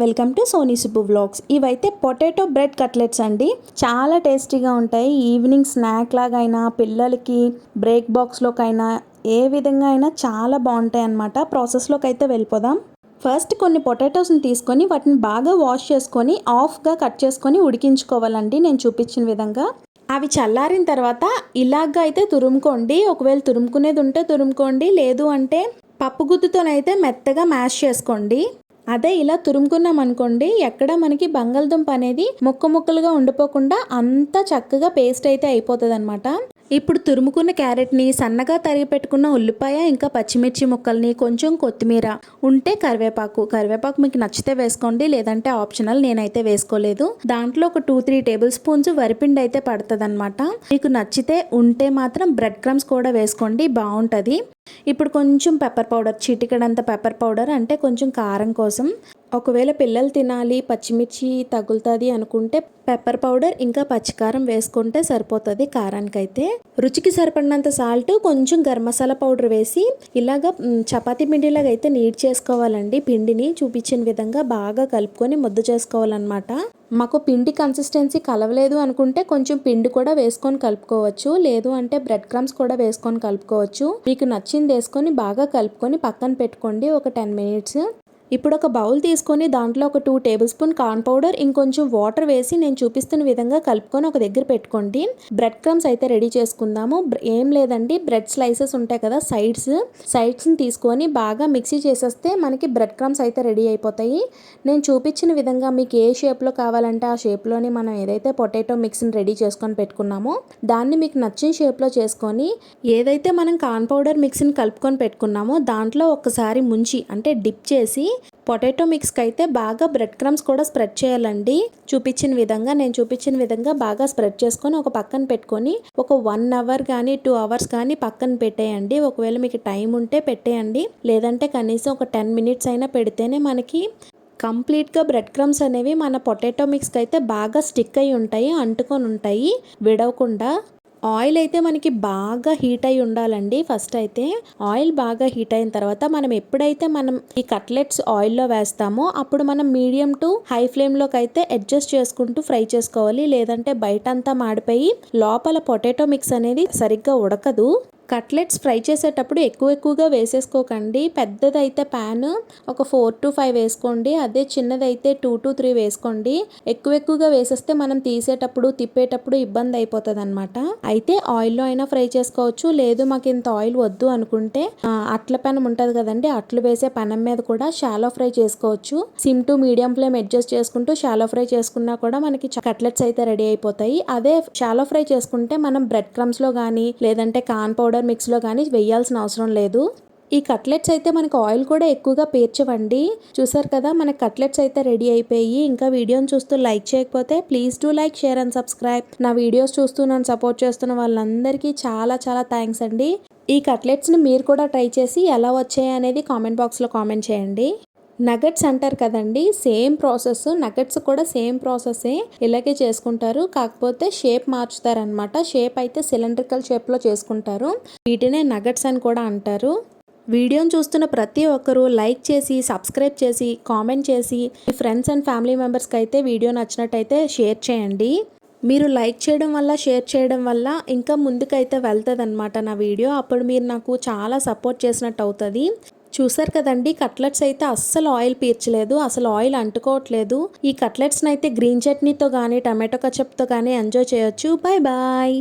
Welcome to Sony Subbu vlogs. ఇవైతే potato bread cutlets అండి. చాలా టేస్టీగా ఉంటాయి. ఈవినింగ్ స్నాక్ లాగా అయినా పిల్లలకి బ్రేక్ బాక్స్లోకైనా ఏ విధంగా అయినా చాలా బాగుంటాయి అన్నమాట. ప్రాసెస్లోకి అయితే వెళ్ళిపోదాం. ఫస్ట్ కొన్ని పొటాటోస్ని తీసుకొని వాటిని బాగా వాష్ చేసుకొని ఆఫ్గా కట్ చేసుకొని ఉడికించుకోవాలండి నేను చూపించిన విధంగా. అవి చల్లారిన తర్వాత ఇలాగ అయితే తురుముకోండి. ఒకవేళ తురుముకునేది ఉంటే తురుముకోండి. లేదు అంటే పప్పు గుత్తుతోనైతే మెత్తగా మ్యాష్ చేసుకోండి. అదే ఇలా తురుముకున్నాం అనుకోండి ఎక్కడ మనకి బంగాళదుంప అనేది ముక్క ముక్కలుగా ఉండిపోకుండా అంతా చక్కగా పేస్ట్ అయితే అయిపోతుంది అనమాట ఇప్పుడు తురుముకున్న క్యారెట్ని సన్నగా తరిగి పెట్టుకున్న ఉల్లిపాయ ఇంకా పచ్చిమిర్చి ముక్కల్ని కొంచెం కొత్తిమీర ఉంటే కరివేపాకు. కరివేపాకు మీకు నచ్చితే వేసుకోండి లేదంటే ఆప్షనల్ నేనైతే వేసుకోలేదు. దాంట్లో ఒక టూ త్రీ టేబుల్ స్పూన్స్ వరిపిండి అయితే పడుతుంది అనమాట మీకు నచ్చితే ఉంటే మాత్రం బ్రెడ్ క్రమ్స్ కూడా వేసుకోండి బాగుంటుంది. ఇప్పుడు కొంచెం పెప్పర్ పౌడర్ చిటికడంత పెప్పర్ పౌడర్ అంటే కొంచెం కారం కోసం. ఒకవేళ పిల్లలు తినాలి పచ్చిమిర్చి తగులుతుంది అనుకుంటే పెప్పర్ పౌడర్ ఇంకా పచ్చికారం వేసుకుంటే సరిపోతుంది కారానికైతే. రుచికి సరిపడినంత సాల్ట్ కొంచెం గరం మసాలా పౌడర్ వేసి ఇలాగ చపాతీ పిండిలాగా అయితే నీట్ చేసుకోవాలండి. పిండిని చూపించిన విధంగా బాగా కలుపుకొని ముద్ద చేసుకోవాలన్నమాట. మాకు పిండి కన్సిస్టెన్సీ కలవలేదు అనుకుంటే కొంచెం పిండి కూడా వేసుకొని కలుపుకోవచ్చు. లేదు అంటే బ్రెడ్ క్రమ్స్ కూడా వేసుకొని కలుపుకోవచ్చు. మీకు నచ్చింది వేసుకొని బాగా కలుపుకొని పక్కన పెట్టుకోండి. ఒక టెన్ మినిట్స్ ఇప్పుడు ఒక బౌల్ తీసుకొని దాంట్లో ఒక two tablespoon corn powder ఇంకొంచెం వాటర్ వేసి నేను చూపిస్తున్న విధంగా కలుపుకొని ఒక దగ్గర పెట్టుకోండి. బ్రెడ్ క్రమ్స్ అయితే రెడీ చేసుకుందాము. బ్ర- ఏం లేదండి. బ్రెడ్ స్లైసెస్ ఉంటాయి కదా సైడ్స్ సైడ్స్ని తీసుకొని బాగా మిక్సీ చేసేస్తే మనకి బ్రెడ్ క్రమ్స్ అయితే రెడీ అయిపోతాయి. నేను చూపించిన విధంగా మీకు ఏ షేప్లో కావాలంటే ఆ షేప్లోని మనం ఏదైతే పొటాటో మిక్స్ని రెడీ చేసుకొని పెట్టుకున్నామో దాన్ని మీకు నచ్చిన షేప్లో చేసుకొని ఏదైతే మనం కార్న్ పౌడర్ మిక్స్ని కలుపుకొని పెట్టుకున్నామో దాంట్లో ఒక్కసారి ముంచి అంటే డిప్ చేసి పొటాటో మిక్స్కి అయితే బాగా బ్రెడ్ క్రమ్స్ కూడా స్ప్రెడ్ చేయాలండి. చూపించిన విధంగా నేను చూపించిన విధంగా బాగా స్ప్రెడ్ చేసుకొని ఒక పక్కన పెట్టుకొని ఒక వన్ అవర్ కానీ టూ అవర్స్ కానీ పక్కన పెట్టేయండి. ఒకవేళ మీకు టైం ఉంటే పెట్టేయండి. లేదంటే కనీసం ఒక టెన్ మినిట్స్ అయినా పెడితేనే మనకి కంప్లీట్గా బ్రెడ్ క్రమ్స్ అనేవి మన పొటాటో మిక్స్కి అయితే బాగా స్టిక్ అయి ఉంటాయి అంటుకొని ఉంటాయి. విడవకుండా ఆయిల్ అయితే మనకి బాగా హీట్ అయి ఉండాలండి. ఫస్ట్ అయితే ఆయిల్ బాగా హీట్ అయిన తర్వాత మనం ఎప్పుడైతే మనం ఈ కట్లెట్స్ ఆయిల్లో వేస్తామో అప్పుడు మనం మీడియం టు హై ఫ్లేమ్లోకి అయితే అడ్జస్ట్ చేసుకుంటూ ఫ్రై చేసుకోవాలి. లేదంటే బయట అంతా మాడిపోయి లోపల పొటాటో మిక్స్ అనేది సరిగ్గా ఉడకదు. కట్లెట్స్ ఫ్రై చేసేటప్పుడు ఎక్కువ ఎక్కువగా వేసేసుకోకండి. పెద్దదైతే ప్యాన్ ఒక ఫోర్ టు ఫైవ్ వేసుకోండి. అదే చిన్నదైతే టూ టు త్రీ వేసుకోండి. ఎక్కువ ఎక్కువగా వేసేస్తే మనం తీసేటప్పుడు తిప్పేటప్పుడు ఇబ్బంది అయిపోతుంది అనమాట అయితే ఆయిల్లో అయినా ఫ్రై చేసుకోవచ్చు. లేదు మాకు ఇంత ఆయిల్ వద్దు అనుకుంటే అట్ల పెనం ఉంటుంది కదండి. అట్లు వేసే పెనం మీద కూడా షాలో ఫ్రై చేసుకోవచ్చు. Sim to medium flame adjust చేసుకుంటూ షాలో ఫ్రై చేసుకున్నా కూడా మనకి కట్లెట్స్ అయితే రెడీ అయిపోతాయి. అదే షాలో ఫ్రై చేసుకుంటే మనం బ్రెడ్ క్రమ్స్లో కానీ లేదంటే కాన్ పౌడర్ పౌడర్ మిక్స్లో కానీ వేయాల్సిన అవసరం లేదు. ఈ కట్లెట్స్ అయితే మనకు ఆయిల్ కూడా ఎక్కువగా పేర్చవండి. చూసారు కదా మన కట్లెట్స్ అయితే రెడీ అయిపోయి ఇంకా వీడియోని చూస్తూ లైక్ చేయకపోతే please do like share and subscribe. నా వీడియోస్ చూస్తూ నన్ను సపోర్ట్ చేస్తున్న వాళ్ళందరికీ చాలా చాలా థ్యాంక్స్ అండి. ఈ కట్లెట్స్ని మీరు కూడా ట్రై చేసి ఎలా వచ్చాయి అనేది కామెంట్ బాక్స్లో కామెంట్ చేయండి. నగట్స్ అంటారు కదండి సేమ్ ప్రాసెస్ నగట్స్ కూడా సేమ్ ప్రాసెసే ఇలాగే చేసుకుంటారు. కాకపోతే షేప్ మార్చుతారనమాట షేప్ అయితే సిలిండ్రికల్ షేప్లో చేసుకుంటారు. వీటినే నగట్స్ అని కూడా అంటారు. వీడియోని చూస్తున్న ప్రతి ఒక్కరూ లైక్ చేసి సబ్స్క్రైబ్ చేసి కామెంట్ చేసి మీ ఫ్రెండ్స్ అండ్ ఫ్యామిలీ మెంబర్స్కి అయితే వీడియో నచ్చినట్టయితే షేర్ చేయండి. మీరు లైక్ చేయడం వల్ల షేర్ చేయడం వల్ల ఇంకా ముందుకైతే వెళ్తుంది అనమాట నా వీడియో. అప్పుడు మీరు నాకు చాలా సపోర్ట్ చేసినట్టు అవుతుంది చూసారు కదండి కట్లెట్స్ అయితే అస్సలు ఆయిల్ పీర్చలేదు అసలు ఆయిల్ అంటుకోవట్లేదు. ఈ కట్లెట్స్ని అయితే గ్రీన్ చట్నీతో కానీ టమాటో కచప్తో కానీ ఎంజాయ్ చేయొచ్చు. Bye bye.